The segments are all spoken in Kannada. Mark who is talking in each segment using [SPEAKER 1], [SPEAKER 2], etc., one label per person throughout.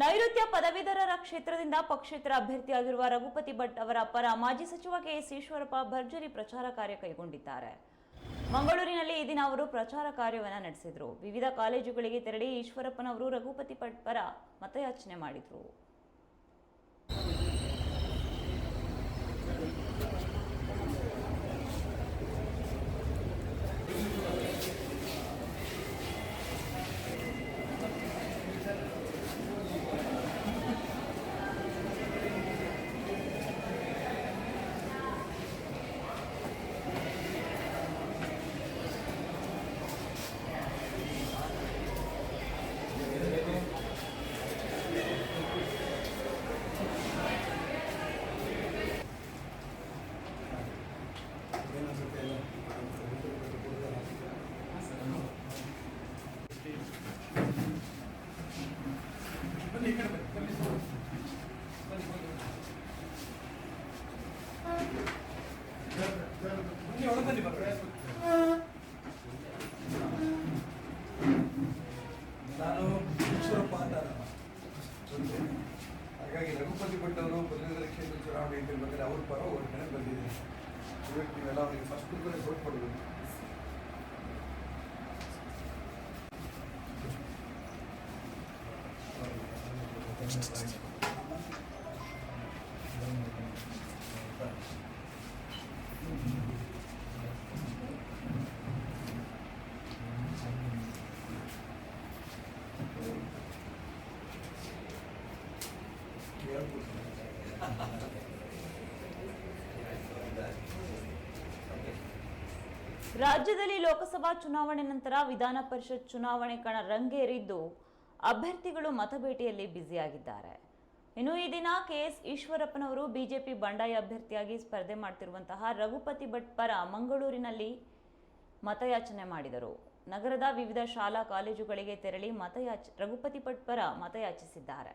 [SPEAKER 1] ನೈಋತ್ಯ ಪದವೀಧರರ ಕ್ಷೇತ್ರದಿಂದ ಪಕ್ಷೇತರ ಅಭ್ಯರ್ಥಿಯಾಗಿರುವ ರಘುಪತಿ ಭಟ್ ಅವರ ಪರ ಮಾಜಿ ಸಚಿವ ಕೆಎಸ್ ಈಶ್ವರಪ್ಪ ಭರ್ಜರಿ ಪ್ರಚಾರ ಕಾರ್ಯ ಕೈಗೊಂಡಿದ್ದಾರೆ. ಮಂಗಳೂರಿನಲ್ಲಿ ಈ ದಿನ ಅವರು ಪ್ರಚಾರ ಕಾರ್ಯವನ್ನು ನಡೆಸಿದರು. ವಿವಿಧ ಕಾಲೇಜುಗಳಿಗೆ ತೆರಳಿ ಈಶ್ವರಪ್ಪನವರು ರಘುಪತಿ ಭಟ್ ಪರ ಮತಯಾಚನೆ ಮಾಡಿದರು.
[SPEAKER 2] ಹಾಗಾಗಿ ರಘುಪತಿ ಭಟ್ ಅವರು ಪದವೀಧರ ಕ್ಷೇತ್ರ ಚುನಾವಣೆ ಇದ್ದಿರ್ಬೇಕಾದ್ರೆ ಅವ್ರ ಪರ ಒಂದು ಕಡೆ ಬಂದಿದ್ದೀನಿ ಇವತ್ತು ನೀವೆಲ್ಲ ಅವರಿಗೆ ಫಸ್ಟ್ ಕೂಡ ವೋಟ್ ಕೊಡಬೇಕು
[SPEAKER 1] ರಾಜ್ಯದಲ್ಲಿ ಲೋಕಸಭಾ ಚುನಾವಣೆ ನಂತರ ವಿಧಾನ ಪರಿಷತ್ ಚುನಾವಣೆ ಕಣ ರಂಗೇರಿದ್ದು ಅಭ್ಯರ್ಥಿಗಳು ಮತಭೇಟಿಯಲ್ಲಿ ಬ್ಯುಸಿಯಾಗಿದ್ದಾರೆ. ಇನ್ನು ಈ ದಿನ ಕೆಎಸ್ ಈಶ್ವರಪ್ಪನವರು ಬಿಜೆಪಿ ಬಂಡಾಯ ಅಭ್ಯರ್ಥಿಯಾಗಿ ಸ್ಪರ್ಧೆ ಮಾಡ್ತಿರುವಂತಹ ರಘುಪತಿ ಭಟ್ ಪರ ಮಂಗಳೂರಿನಲ್ಲಿ ಮತಯಾಚನೆ ಮಾಡಿದರು. ನಗರದ ವಿವಿಧ ಶಾಲಾ ಕಾಲೇಜುಗಳಿಗೆ ತೆರಳಿ ಮತಯಾಚ, ರಘುಪತಿ ಭಟ್ ಪರ ಮತಯಾಚಿಸಿದ್ದಾರೆ.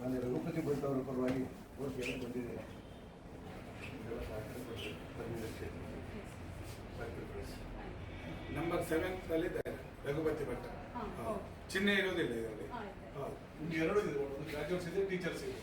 [SPEAKER 2] ನಾನು ರಘುಪತಿ ಭಟ್ ಅವರ ಪರವಾಗಿ ರಘುಪತಿ ಕೇಳಕ್ಕೆ ಬಂದಿದ್ದೇನೆ.
[SPEAKER 3] ನಂಬರ್ ಸೆವೆನ್ ಇದ್ದಾರೆ ರಘುಪತಿ ಭಟ್. ಚಿಹ್ನೆ ಇರೋದಿಲ್ಲ ಇದರಲ್ಲಿ
[SPEAKER 2] ನಿಮ್ಗೆ ಎರಡು ಇದೆ ಒಂದು ಗ್ರಾಜುಯೇಟ್ಸ್ ಇದೆ ಟೀಚರ್ಸ್ ಇದೆ.